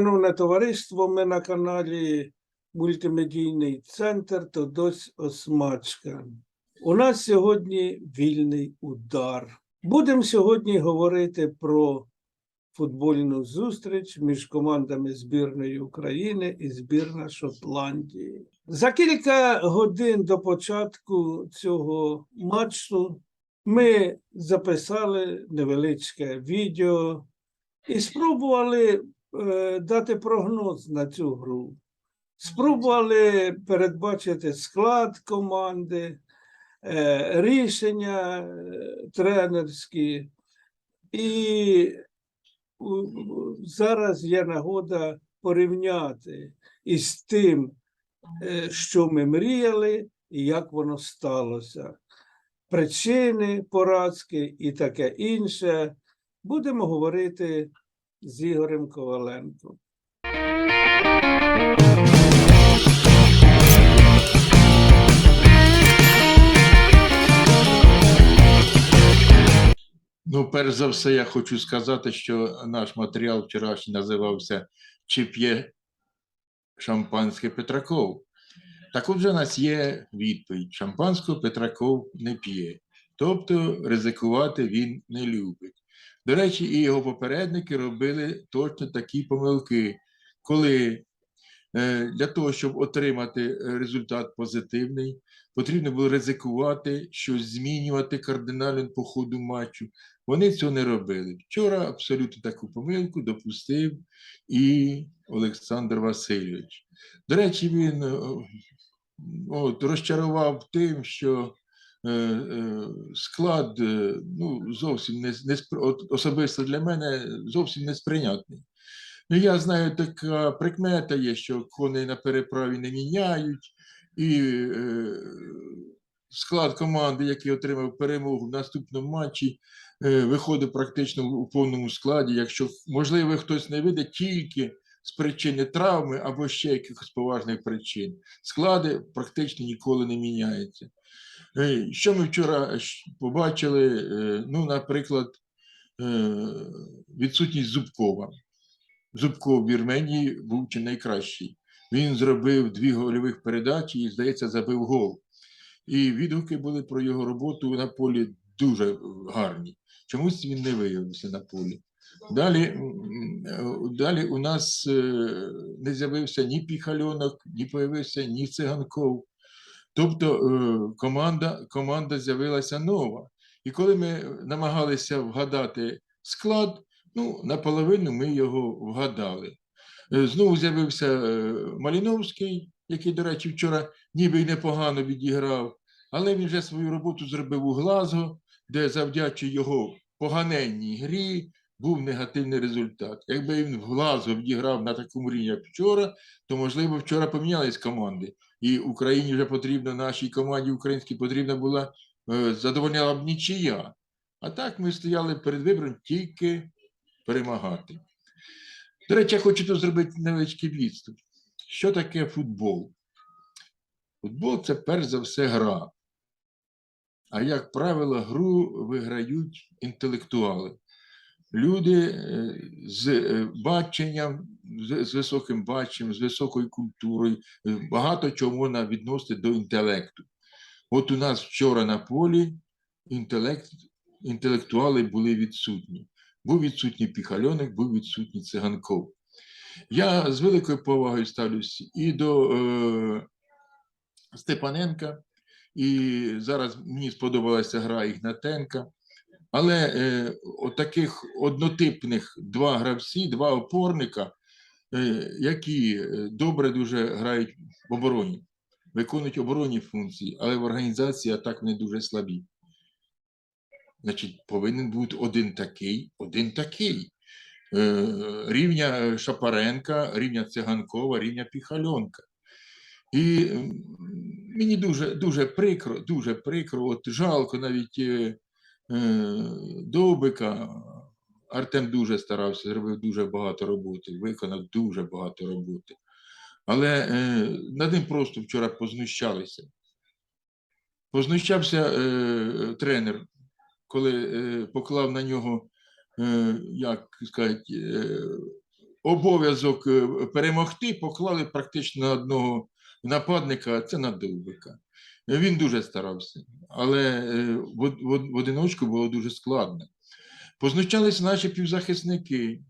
Шановне товариство, ми на каналі Мультимедійний центр Тодось Осмачка. У нас сьогодні вільний удар. Будемо сьогодні говорити про футбольну зустріч між командами збірної України і збірна Шотландії. За кілька годин до початку цього матчу ми записали невеличке відео і спробували дати прогноз на цю гру. Спробували передбачити склад команди, е, рішення е, тренерські. І зараз є нагода порівняти із тим, е, що ми мріяли, і як воно сталося. Причини поразки і таке інше. Будемо говорити з Ігорем Коваленком. Ну, перш за все, я хочу сказати, що наш матеріал вчорашній називався Чи п'є шампанське Петраков. Так от у нас є відповідь: шампанського Петраков не п'є. Тобто ризикувати він не любить. До речі, і його попередники робили точно такі помилки, коли е, для того, щоб отримати е, результат позитивний, потрібно було ризикувати, щось змінювати кардинально по ходу матчу. Вони цього не робили. Вчора абсолютно таку помилку допустив і Олександр Васильович. До речі, він е, от, розчарував тим, що склад е, ну, зовсім не, не особисто для мене зовсім не сприйнятний. Ну, я знаю, така прикмета є, що коней на переправі не міняють, і е, склад команди, який отримав перемогу в наступному матчі, е, виходить практично у повному складі. Якщо, можливо, хтось не вийде тільки з причини травми або ще якихось поважних причин. Склади практично ніколи не міняються. Е, Що ми вчора побачили? Е, Ну, наприклад, е, відсутність Зубкова. Зубков в Вірменії був чи найкращий. Він зробив дві гольових передачі і, здається, забив гол. І відгуки були про його роботу на полі дуже гарні. Чомусь він не виявився на полі. Далі, е, далі у нас е, не з'явився ні Піхальонок, ні появився ні Циганков. Тобто е, команда, команда з'явилася нова. І коли ми намагалися вгадати склад, ну, наполовину ми його вгадали. Е, Знову з'явився е, Маліновський, який, до речі, вчора ніби й непогано відіграв, але він вже свою роботу зробив у Глазго, де завдячуючи його поганенній грі був негативний результат. Якби він в Глазго відіграв на такому рівні, як вчора, то, можливо, вчора помінялись команди. І Україні вже потрібно, нашій команді українській потрібна була е, задовольняла б нічия. А так ми стояли перед вибором тільки перемагати. До речі, я хочу тут зробити невеличкий відступ. Що таке футбол? Футбол це перш за все гра. А як правило, гру виграють інтелектуали. Люди е, з е, баченням, з, високим баченням, з високою культурою, е, багато чого можна відносити до інтелекту. От у нас вчора на полі інтелект, інтелектуали були відсутні. Був відсутній Піхальоник, був відсутній Циганков. Я з великою повагою ставлюсь і до е, Степаненка, і зараз мені сподобалася гра Ігнатенка. Але е, таких однотипних два гравці, два опорника, які е, добре дуже грають в обороні, виконують оборонні функції, але в організації атак вони дуже слабі. Значить, повинен бути один такий, один такий. Е, рівня Шапаренка, рівня Циганкова, рівня Піхальонка. І мені дуже, дуже прикро, дуже прикро, от жалко навіть е, е, Довбика. Артем дуже старався, зробив дуже багато роботи, виконав дуже багато роботи. Але е, над ним просто вчора познущалися. Познущався е, тренер, коли е, поклав на нього, е, як сказати, е, обов'язок е, перемогти поклали практично одного нападника, це на Довбика. Він дуже старався, але е, в, в, в одиночку було дуже складно. Познущалися наші півзахисники.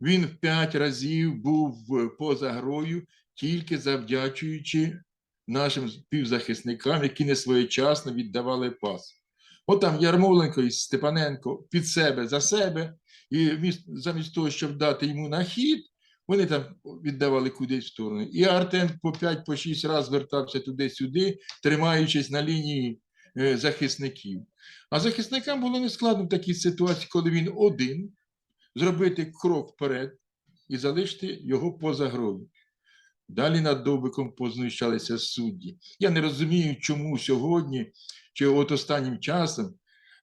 Він в п'ять разів був поза грою, тільки завдячуючи нашим півзахисникам, які не своєчасно віддавали пас. От там Ярмоленко і Степаненко під себе за себе, і замість того, щоб дати йому на хід, вони там віддавали кудись в сторону. І Артем по 5 по 6 разів вертався туди-сюди, тримаючись на лінії захисників. А захисникам було нескладно в такій ситуації, коли він один зробити крок вперед і залишити його поза грою. Далі над Довбиком познущалися судді. Я не розумію, чому сьогодні, чи от останнім часом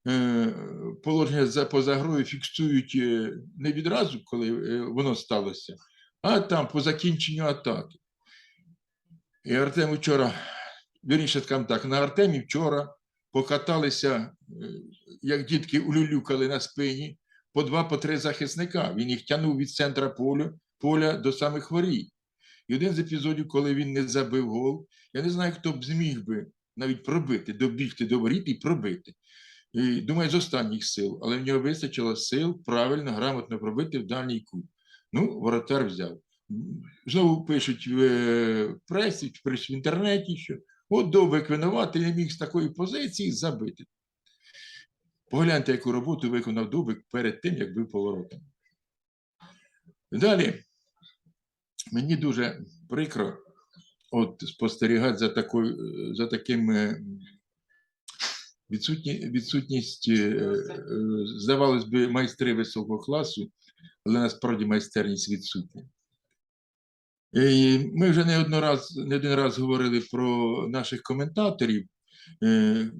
е, положення за поза грою фіксують е, не відразу, коли е, воно сталося, а там по закінченню атаки. І Артем вчора, вірніше скажімо так, на Артемі вчора покаталися, е, як дітки улюлюкали на спині, по два, по три захисника. Він їх тягнув від центра поля, поля до самих воріт. І один з епізодів, коли він не забив гол, я не знаю, хто б зміг би навіть пробити, добігти до воріт і пробити. І, думаю, з останніх сил, але в нього вистачило сил правильно, грамотно пробити в дальній кут. Ну, воротар взяв. Знову пишуть в е, пресі, в інтернеті, що от Довбик винуватий не міг з такої позиції забити. Погляньте, яку роботу виконав Дубик перед тим, як бив поворотом. Далі мені дуже прикро от, спостерігати за, такою, за таким е, відсутні, відсутність, е, е, здавалось би, майстри високого класу, але насправді майстерність відсутня. І ми вже не, однораз, не один раз говорили про наших коментаторів, е,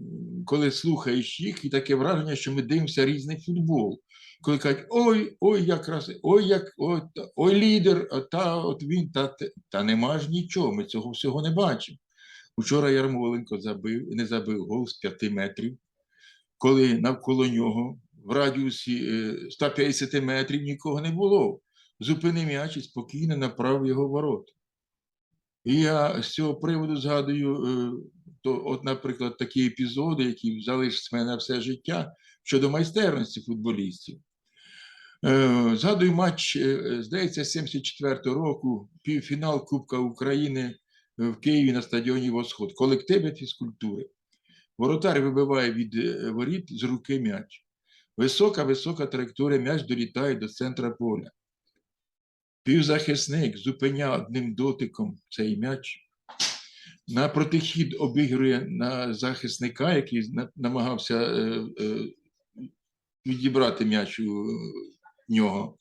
коли слухаєш їх, і таке враження, що ми дивимося різний футбол. Коли кажуть, ой, ой, як красиво, ой, як, ой, та- ой, лідер, та от він, та, те». та нема ж нічого, ми цього всього не бачимо. Учора Ярмоленко забив, не забив гол з 5 метрів, коли навколо нього в радіусі е, 150 метрів нікого не було. Зупинив м'яч і спокійно направив його в ворота. І я з цього приводу згадую, е, то, от, наприклад, такі епізоди, які залишаться в мене все життя щодо майстерності футболістів. Е, Згадую матч, е, здається, 74-го року, півфінал Кубка України в Києві на стадіоні Восход. Колективи фізкультури. Воротар вибиває від воріт з руки м'яч. Висока, висока траєкторія, м'яч долітає до центра поля. Півзахисник зупиняє одним дотиком цей м'яч. На протихід обігрує на захисника, який намагався е, е, відібрати м'яч у нього.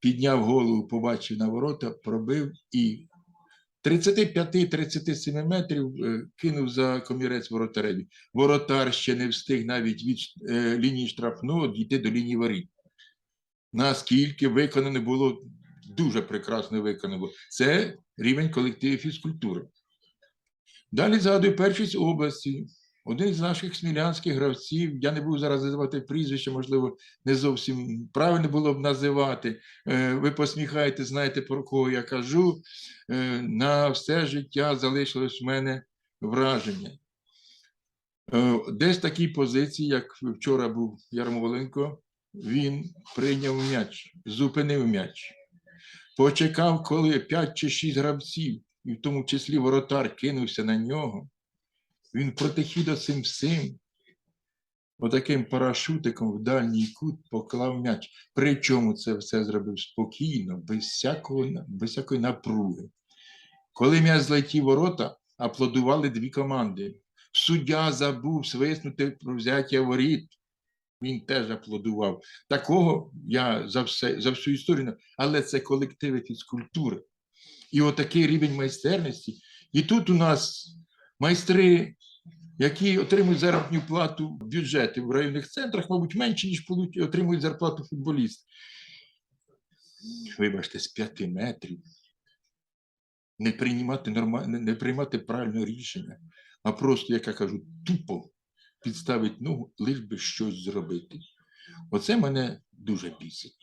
Підняв голову, побачив на ворота, пробив і 35-37 метрів е, кинув за комірець воротареві. Воротар ще не встиг навіть від лінії штрафного дійти до лінії воріт. Наскільки виконано було, дуже прекрасно виконано. Це рівень колективу фізкультури. Далі згадую першість області. Один з наших смілянських гравців, я не буду зараз називати прізвище, можливо, не зовсім правильно було б називати. Е, Ви посміхаєте, знаєте, про кого я кажу. Е, На все життя залишилось в мене враження. Е, Десь в такій позиції, як вчора був Ярмоленко, він прийняв м'яч, зупинив м'яч. Почекав, коли 5 чи 6 гравців, і в тому числі воротар, кинувся на нього. Він протихідо цим всім, отаким парашутиком в дальній кут поклав м'яч. Причому це все зробив спокійно, без, всякого, без всякої напруги. Коли м'яч злетів ворота, аплодували дві команди. Суддя забув свиснути про взяття воріт. Він теж аплодував. Такого я за, все, за всю історію, але це колективи фізкультури. І отакий рівень майстерності. І тут у нас майстри, які отримують заробітну плату в бюджети в районних центрах, мабуть, менше, ніж отримують зарплату футболісти. Вибачте, з п'яти метрів. Не приймати нормальне, не приймати правильного рішення, а просто, як я кажу, тупо підставить ногу, лиш би щось зробити. Оце мене дуже бісить.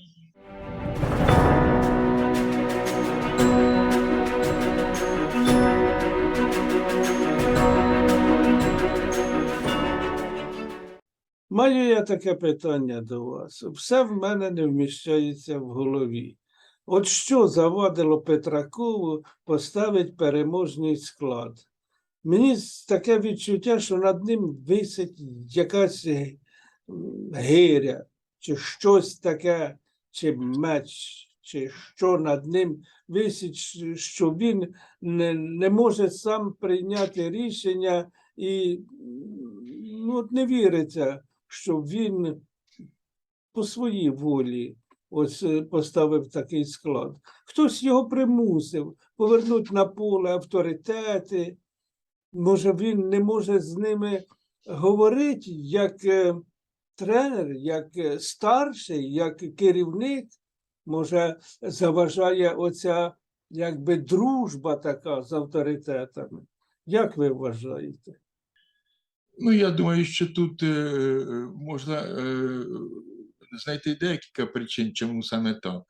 Маю я таке питання до вас. Все в мене не вміщається в голові. От що завадило Петракову поставити переможний склад? Мені таке відчуття, що над ним висить якась е, гиря, чи щось таке, чи меч, чи що над ним висить, що він не, не може сам прийняти рішення і ну, от не віриться, що він по своїй волі ось е, поставив такий склад. Хтось його примусив повернути на поле авторитети. Може, він не може з ними говорити як е, тренер, як е, старший, як керівник. Може, заважає оця якби дружба така з авторитетами. Як ви вважаєте? Ну, я думаю, що тут е, можна знайти декілька причин, чому саме так.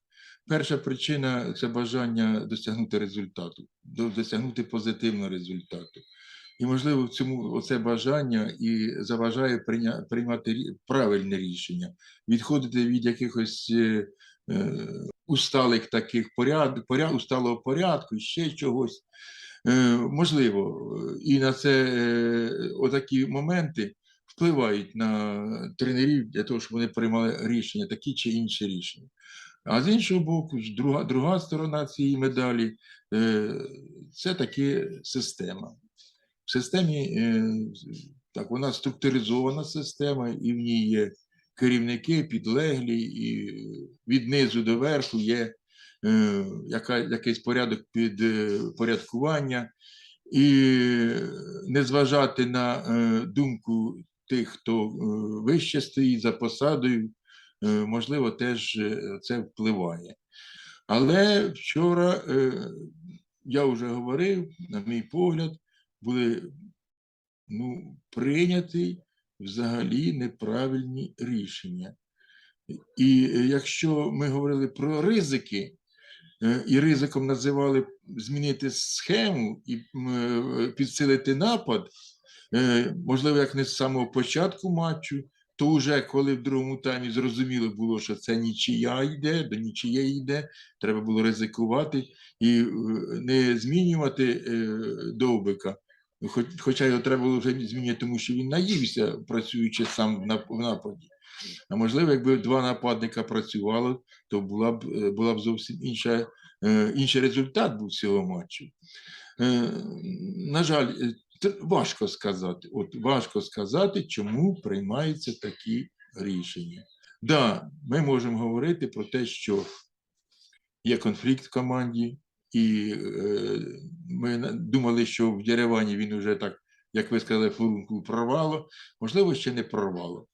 Перша причина це бажання досягнути результату, досягнути позитивного результату. І, можливо, в цьому оце бажання і заважає приймати правильне рішення, відходити від якихось е, е, усталих таких поряд, поряд, усталого порядку, ще чогось. Е, можливо, і на це е, отакі моменти впливають на тренерів для того, щоб вони приймали рішення, такі чи інші рішення. А з іншого боку, друга, друга сторона цієї медалі е, це таки система. В системі е, так, вона структуризована система, і в ній є керівники, підлеглі, і від низу до верху є е, яка, якийсь порядок підпорядкування, і не зважати на думку тих, хто вище стоїть за посадою, можливо, теж е, це впливає. Але вчора е, я вже говорив, на мій погляд, були ну, прийняті взагалі неправильні рішення. І е, якщо ми говорили про ризики, е, і ризиком називали змінити схему і е, підсилити напад, е, можливо, як не з самого початку матчу, то вже коли в другому таймі зрозуміло було, що це нічия йде, до нічиєї йде, треба було ризикувати і е, не змінювати е, довбика. Хоча його треба було вже змінювати, тому що він наївся, працюючи сам в нападі. А можливо, якби два нападника працювало, то була б, е, була б зовсім інша, інший результат був цього матчу. На жаль, важко сказати. От важко сказати, чому приймаються такі рішення. Да, ми можемо говорити про те, що є конфлікт в команді, і е, ми думали, що в Єревані він вже так, як ви сказали, фурункул прорвало, можливо, ще не прорвало.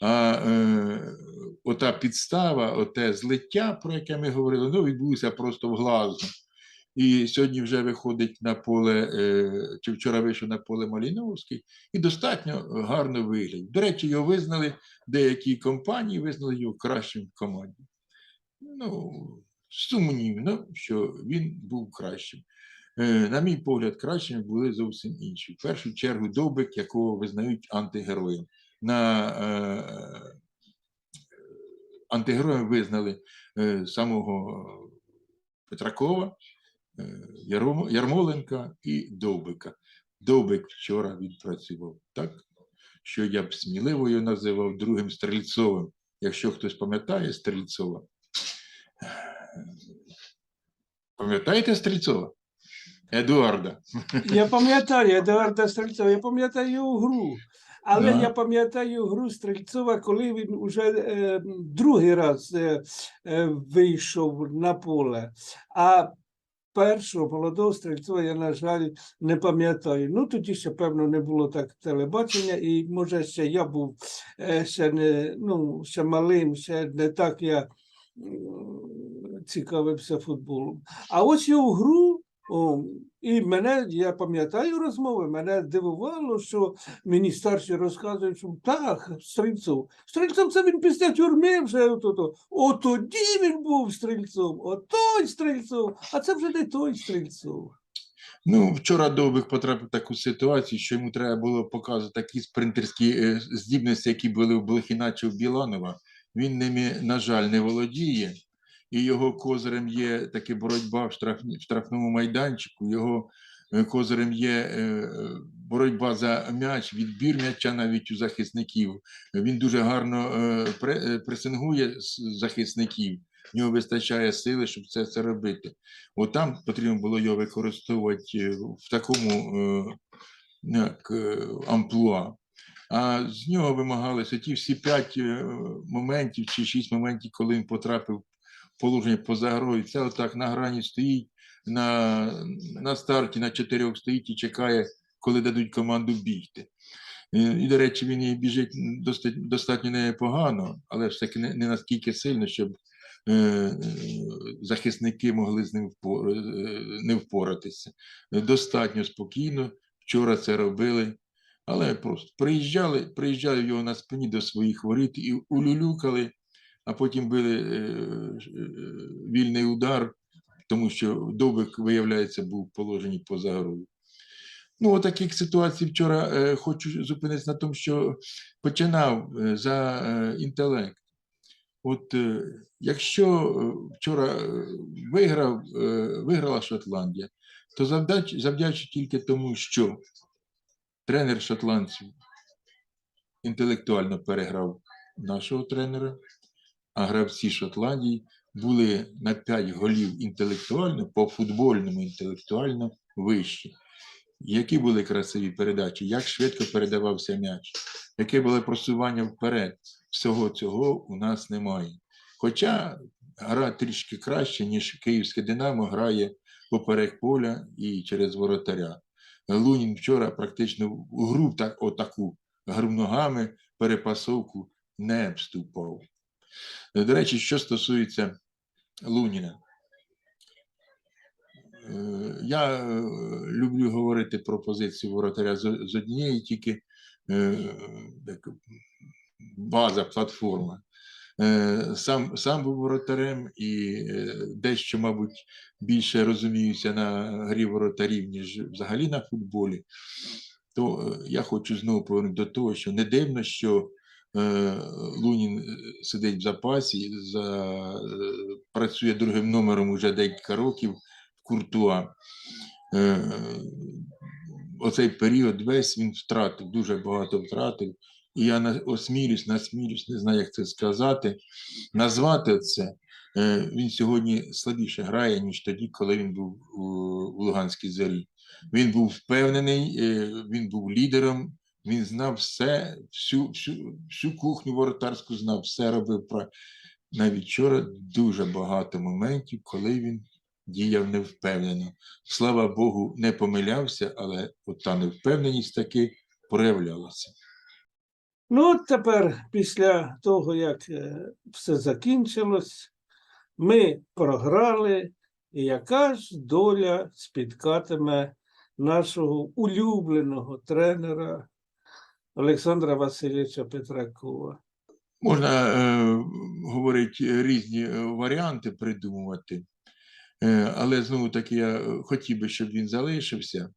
А е, ота підстава, оте злиття, про яке ми говорили, ну, відбулося просто в глазу. І сьогодні вже виходить на поле, е, чи вчора вийшов на поле Маліновський, і достатньо гарно виглядає. До речі, його визнали, деякі компанії визнали його кращим в команді. Ну, сумнівно, що він був кращим. Е, На мій погляд, кращими були зовсім інші. В першу чергу Довбик, якого визнають антигероєм. На е, антигероєм визнали е, самого Петракова, Ярмоленка і Довбика. Довбик вчора відпрацював так, що я б сміливо його називав другим Стрельцовим. Якщо хтось пам'ятає Стрельцова. Пам'ятаєте Стрельцова? Едуарда. Я пам'ятаю Едуарда Стрельцова, я пам'ятаю його гру. Але Да. я пам'ятаю гру Стрельцова, коли він уже е, другий раз е, е, вийшов на поле. А першого молодого стрільця я, на жаль, не пам'ятаю. Ну, тоді ще, певно, не було так телебачення, і може ще я був е, ще не ну, ще малим, ще не так я цікавився футболом. А ось його гру. О, і мене, я пам'ятаю розмови, мене дивувало, що мені старші розказують, що так, стрільцов. Стрільцов це він після тюрми вже ото. От тоді він був стрільцом, от той стрільцов, а це вже не той стрільцов. Ну, вчора Довбик потрапив в таку ситуацію, що йому треба було показувати такі спринтерські е, здібності, які були у Блохіна чи у Біланова. Він ними, на жаль, не володіє. І його козирем є таки боротьба в, штрафні- в штрафному майданчику. Його е, козирем є е, боротьба за м'яч, відбір м'яча навіть у захисників. Він дуже гарно е, пре- е, пресингує захисників. В нього вистачає сили, щоб це, це робити. От там потрібно було його використовувати е, в такому е, як, е, амплуа. А з нього вимагалися ті всі п'ять е, моментів чи шість моментів, коли він потрапив положення поза грою. Це отак на грані стоїть, на, на старті на чотирьох стоїть і чекає, коли дадуть команду бігти. Е, І, до речі, він і біжить достатньо, непогано, але ж таки не, наскільки сильно, щоб е, е, захисники могли з ним впо- е, не впоратися. Достатньо спокійно. Вчора це робили, але просто приїжджали, приїжджали його на спині до своїх воріт і улюлюкали, а потім били е, е, вільний удар, тому що Довбик, виявляється, був в положенні поза грою. Ну, от таких ситуацій вчора е, хочу зупинитися на тому, що починав за інтелект. От якщо вчора виграв, виграла Шотландія, то завдач, тільки тому, що тренер шотландців інтелектуально переграв нашого тренера, а гравці Шотландії були на 5 голів інтелектуально, по футбольному інтелектуально вищі. Які були красиві передачі, як швидко передавався м'яч, яке було просування вперед. Всього цього у нас немає. Хоча гра трішки краще, ніж київське Динамо грає поперек поля і через воротаря. Лунін вчора практично в гру так, отаку гру ногами, перепасовку не вступав. До речі, що стосується Луніна. Е, Я е, люблю говорити про позицію воротаря з однієї тільки е, як база, платформа. Е, Сам, сам був воротарем і е, дещо, мабуть, більше розуміюся на грі воротарів, ніж взагалі на футболі. То е, я хочу знову повернути до того, що не дивно, що е, Лунін е, сидить в запасі, за, е, працює другим номером уже декілька років в Куртуа. Е, Оцей період весь він втратив, дуже багато втратив. І я осмілюсь, насмілюсь, не знаю, як це сказати, назвати це. Е, Він сьогодні слабіше грає, ніж тоді, коли він був у, Луганській зорі. Він був впевнений, е, він був лідером, він знав все, всю, всю, всю кухню воротарську знав, все робив. про- Навіть вчора дуже багато моментів, коли він діяв невпевнено. Слава Богу, не помилявся, але от та невпевненість таки проявлялася. Ну, от тепер, після того, як е, все закінчилось, ми програли, і яка ж доля спіткатиме нашого улюбленого тренера Олександра Васильовича Петракова. Можна е, говорити різні е, варіанти придумувати, е, але знову таки я е, хотів би, щоб він залишився.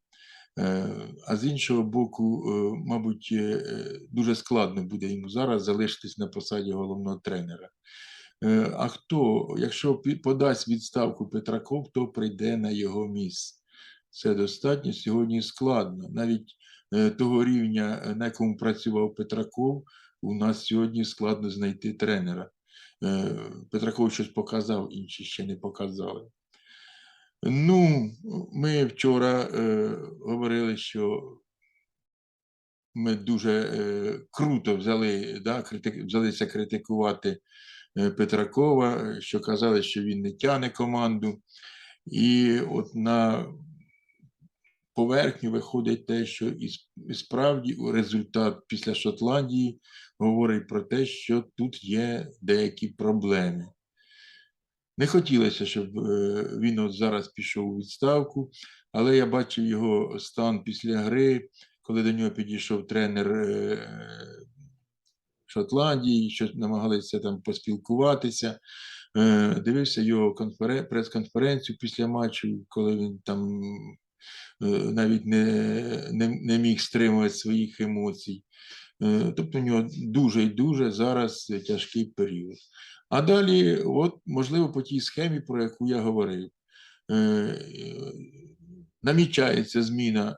Е, а з іншого боку, е, мабуть, е, дуже складно буде йому зараз залишитись на посаді головного тренера. Е, а хто, якщо подасть відставку Петраков, то прийде на його місце. Це достатньо сьогодні складно. Навіть того рівня, е, на якому працював Петраков, у нас сьогодні складно знайти тренера. Е, Петраков щось показав, інші ще не показали. Ну, ми вчора е, говорили, що ми дуже е, круто взяли, да, критик, взялися критикувати е, Петракова, е, що казали, що він не тяне команду. І от на поверхню виходить те, що і, справді результат після Шотландії говорить про те, що тут є деякі проблеми. Не хотілося, щоб е, він от зараз пішов у відставку, але я бачив його стан після гри, коли до нього підійшов тренер е, Шотландії, що намагалися там поспілкуватися. Е, Дивився його конферен- прес-конференцію після матчу, коли він там навіть не, не, не міг стримувати своїх емоцій. Е, Тобто у нього дуже і дуже зараз тяжкий період. А далі, от, можливо, по тій схемі, про яку я говорив, е, е, намічається зміна.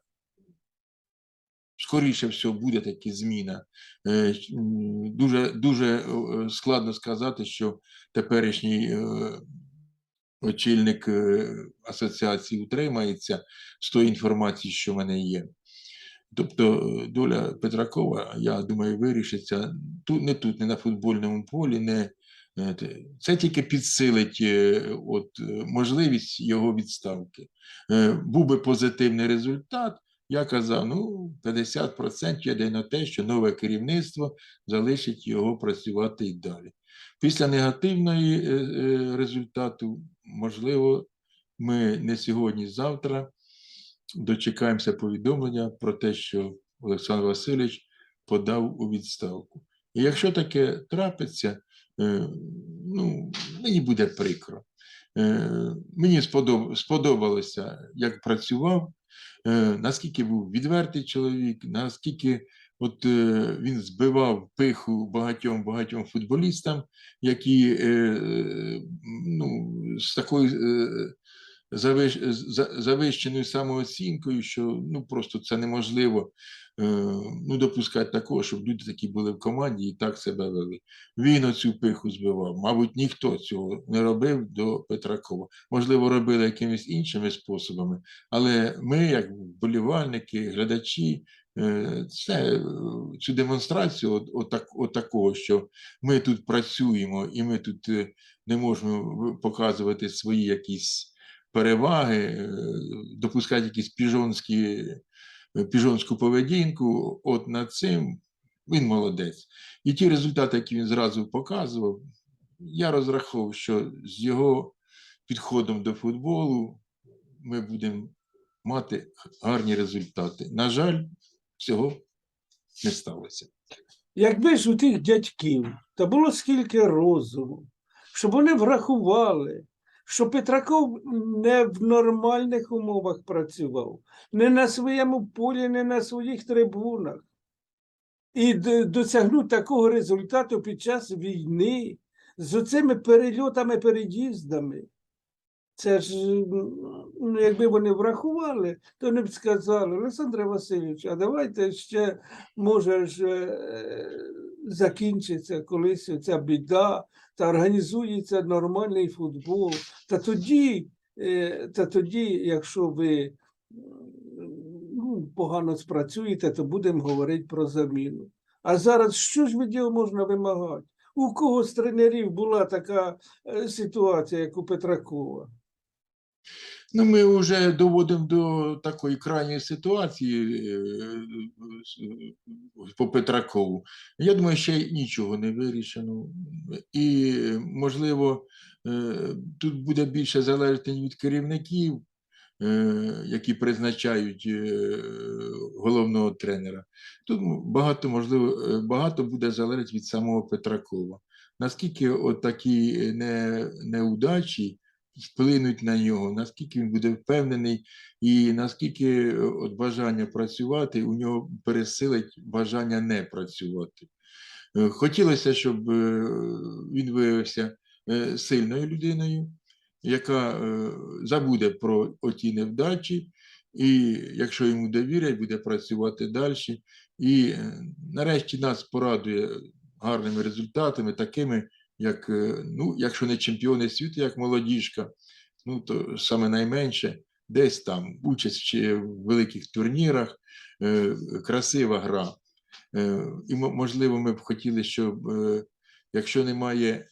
Скоріше всього, буде таки зміна. Е, Дуже, дуже е, складно сказати, що теперішній е, очільник е, асоціації утримається з тої інформації, що в мене є. Тобто е, доля Петракова, я думаю, вирішиться тут, не тут, не на футбольному полі, не е, це тільки підсилить от, можливість його відставки. Був би позитивний результат. Я казав, ну, 50% йде на те, що нове керівництво залишить його працювати і далі. Після негативної е, е, результату, можливо, ми не сьогодні, завтра дочекаємося повідомлення про те, що Олександр Васильович подав у відставку. І якщо таке трапиться, е, ну, мені буде прикро. Мені сподобалося, як працював, наскільки був відвертий чоловік, наскільки от, е, він збивав пиху багатьом багатьом футболістам, які е, е, ну, з такою завищеною самооцінкою, що ну, просто це неможливо ну, допускати такого, щоб люди такі були в команді і так себе вели. Він оцю пиху збивав. Мабуть, ніхто цього не робив до Петракова. Можливо, робили якимись іншими способами, але ми, як вболівальники, глядачі, це, е, цю демонстрацію от, отак, от такого, що ми тут працюємо і ми тут е, не можемо показувати свої якісь переваги, е, допускати якісь піжонські, е, піжонську поведінку, от над цим він молодець. І ті результати, які він зразу показував, я розраховував, що з його підходом до футболу ми будемо мати гарні результати. На жаль, цього не сталося. Якби ж у тих дядьків та було скільки розуму, щоб вони врахували, що Петраков не в нормальних умовах працював, не на своєму полі, не на своїх трибунах. І д- досягнути такого результату під час війни з оцими перельотами, переїздами. Це ж, ну, якби вони врахували, то вони б сказали, Олександре Васильович, а давайте ще, може ж, е, закінчиться колись ця біда, та організується нормальний футбол. Та тоді, е, та тоді, якщо ви ну, погано спрацюєте, то будемо говорити про заміну. А зараз що ж від нього можна вимагати? У кого з тренерів була така е, ситуація, як у Петракова? Ну, ми вже доводимо до такої крайньої ситуації е, по Петракову. Я думаю, ще нічого не вирішено. І, можливо, е, тут буде більше залежати від керівників, е, які призначають головного тренера. Тут багато, можливо, багато буде залежати від самого Петракова. Наскільки от такі не, неудачі вплинуть на нього, наскільки він буде впевнений, і наскільки е, от бажання працювати у нього пересилить бажання не працювати. Е, Хотілося, щоб е, він виявився сильною людиною, яка забуде про оті невдачі, і якщо йому довірять, буде працювати далі. І нарешті нас порадує гарними результатами, такими, як, е, ну, якщо не чемпіони світу, як молодіжка, ну то саме найменше, десь там участь в великих турнірах, е, красива гра. Е, І можливо, ми б хотіли, щоб якщо немає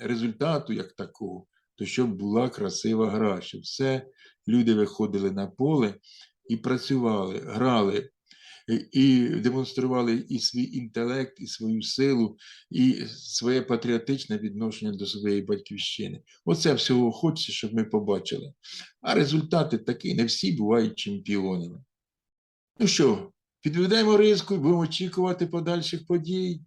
результату як такого, то щоб була красива гра, щоб все люди виходили на поле і працювали, грали. І- демонстрували і свій інтелект, і свою силу, і своє патріотичне відношення до своєї батьківщини. Оце всього хочеться, щоб ми побачили. А результати такі, не всі бувають чемпіонами. Ну що, підведемо риску будемо очікувати подальших подій.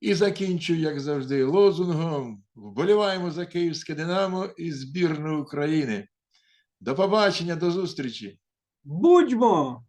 І закінчую, як завжди, лозунгом: вболіваємо за Київське Динамо і збірну України. До побачення, до зустрічі! Будьмо!